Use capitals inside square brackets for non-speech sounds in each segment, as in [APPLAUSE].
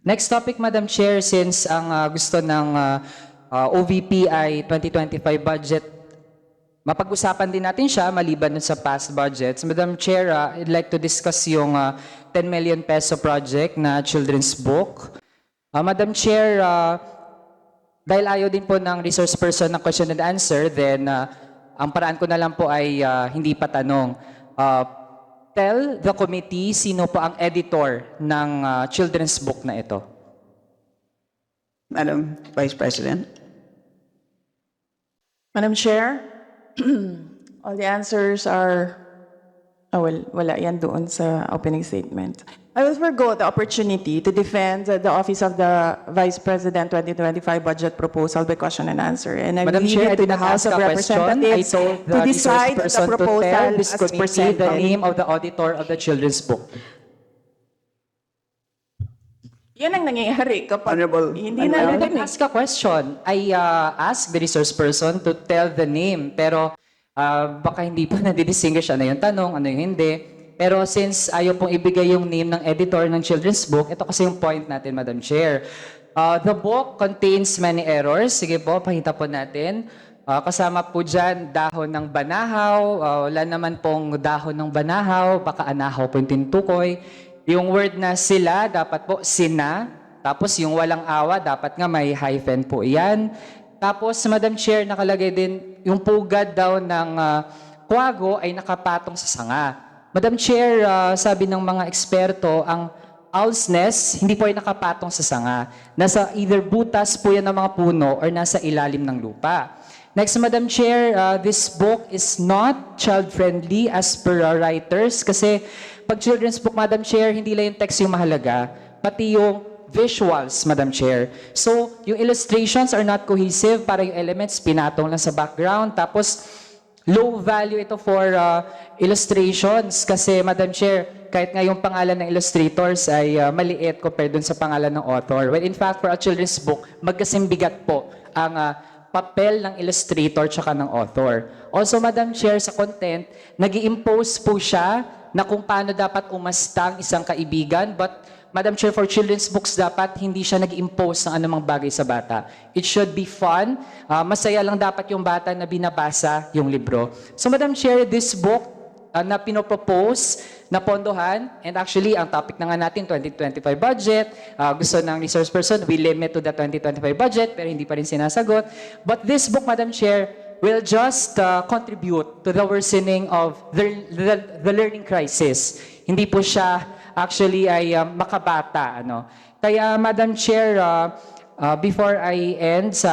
Next topic, Madam Chair, since ang ah, gusto ng ah, ah, OVP ay 2025 budget, mapag-usapan din natin siya maliban dun sa past budgets. Madam Chair, ah, I'd like to discuss yung ah, 10 million peso project na children's book. Ah, Madam Chair, ah, dahil ayaw din po ng resource person ng question and answer, then ah, ang paraan ko na lang po ay ah, hindi pa tanong. Ah, tell the committee sino po ang editor ng ah, children's book na ito. Madam Vice President. Madam Chair, [CLEARS THROAT] all the answers are, oh, well, wala yan doon sa opening statement. I will forgo the opportunity to defend the the Office of the Vice President 2025 budget proposal by question and answer. And I Madam leave Chair, I it to did the not House ask of a question. I Representatives told to resource decide the person to tell proposal this as committee the presented. name of the auditor of the children's book. Yan ang nangyayari kapag Honorable- hindi I na didn't ask a question. I uh, asked the resource person to tell the name. Pero uh, baka hindi pa nadidistinguish ano yung tanong, ano yung hindi. Pero since ayaw pong ibigay yung name ng editor ng children's book, ito kasi yung point natin, Madam Chair. Uh, the book contains many errors. Sige po, pakita po natin. Uh, kasama po dyan dahon ng banahaw. Uh, wala naman pong dahon ng banahaw. Baka anahaw po yung tinutukoy. Yung word na sila, dapat po sina. Tapos yung walang awa, dapat nga may hyphen po yan. Tapos, Madam Chair, nakalagay din, yung pugad daw ng ah, kwago ay nakapatong sa sanga. Madam Chair, ah, sabi ng mga eksperto, ang owl's nest, hindi po ay nakapatong sa sanga. Nasa either butas po yan ng mga puno or nasa ilalim ng lupa. Next, Madam Chair, uh, this book is not child-friendly as per our writers kasi pag children's book, Madam Chair, hindi lang yung text yung mahalaga, pati yung visuals, Madam Chair. So, yung illustrations are not cohesive, para yung elements pinatong lang sa background. Tapos, low value ito for uh, illustrations kasi, Madam Chair, kahit nga yung pangalan ng illustrators ay uh, maliit compared dun sa pangalan ng author. When in fact, for a children's book, magkasimbigat po ang uh, papel ng illustrator tsaka ng author. Also, Madam Chair, sa content, nag impose po siya na kung paano dapat umasta ang isang kaibigan, but Madam Chair, for children's books, dapat hindi siya nag impose ng anumang bagay sa bata. It should be fun. Ah, masaya lang dapat yung bata na binabasa yung libro. So, Madam Chair, this book uh, na pinopropose na pondohan. And actually, ang topic na nga natin, 2025 budget. Uh, gusto ng resource person, we limit to the 2025 budget, pero hindi pa rin sinasagot. But this book, Madam Chair, will just uh, contribute to the worsening of the, the, the learning crisis. Hindi po siya actually ay uh, makabata. Ano? Kaya, Madam Chair, uh, Uh, before I end sa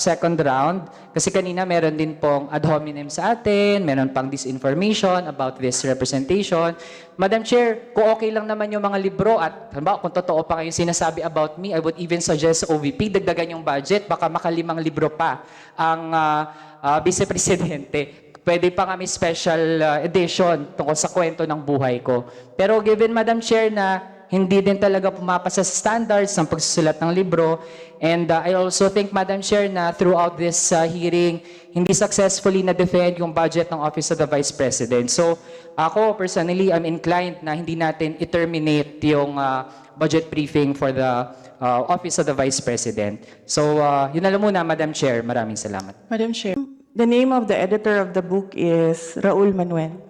second round, kasi kanina meron din pong ad hominem sa atin, meron pang disinformation about this representation. Madam Chair, kung okay lang naman yung mga libro at halimbawa kung totoo pa kayong sinasabi about me, I would even suggest sa OVP, dagdagan yung budget, baka makalimang libro pa ang uh, uh, vice-presidente. Pwede pa kami special uh, edition tungkol sa kwento ng buhay ko. Pero given, Madam Chair, na hindi din talaga pumapasa sa standards ng pagsusulat ng libro. And uh, I also think, Madam Chair, na throughout this uh, hearing, hindi successfully na-defend yung budget ng Office of the Vice President. So ako, personally, I'm inclined na hindi natin i-terminate yung uh, budget briefing for the uh, Office of the Vice President. So uh, yun na lang muna, Madam Chair. Maraming salamat. Madam Chair, the name of the editor of the book is Raul Manuel.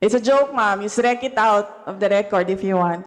It's a joke, ma'am. You strike it out of the record if you want.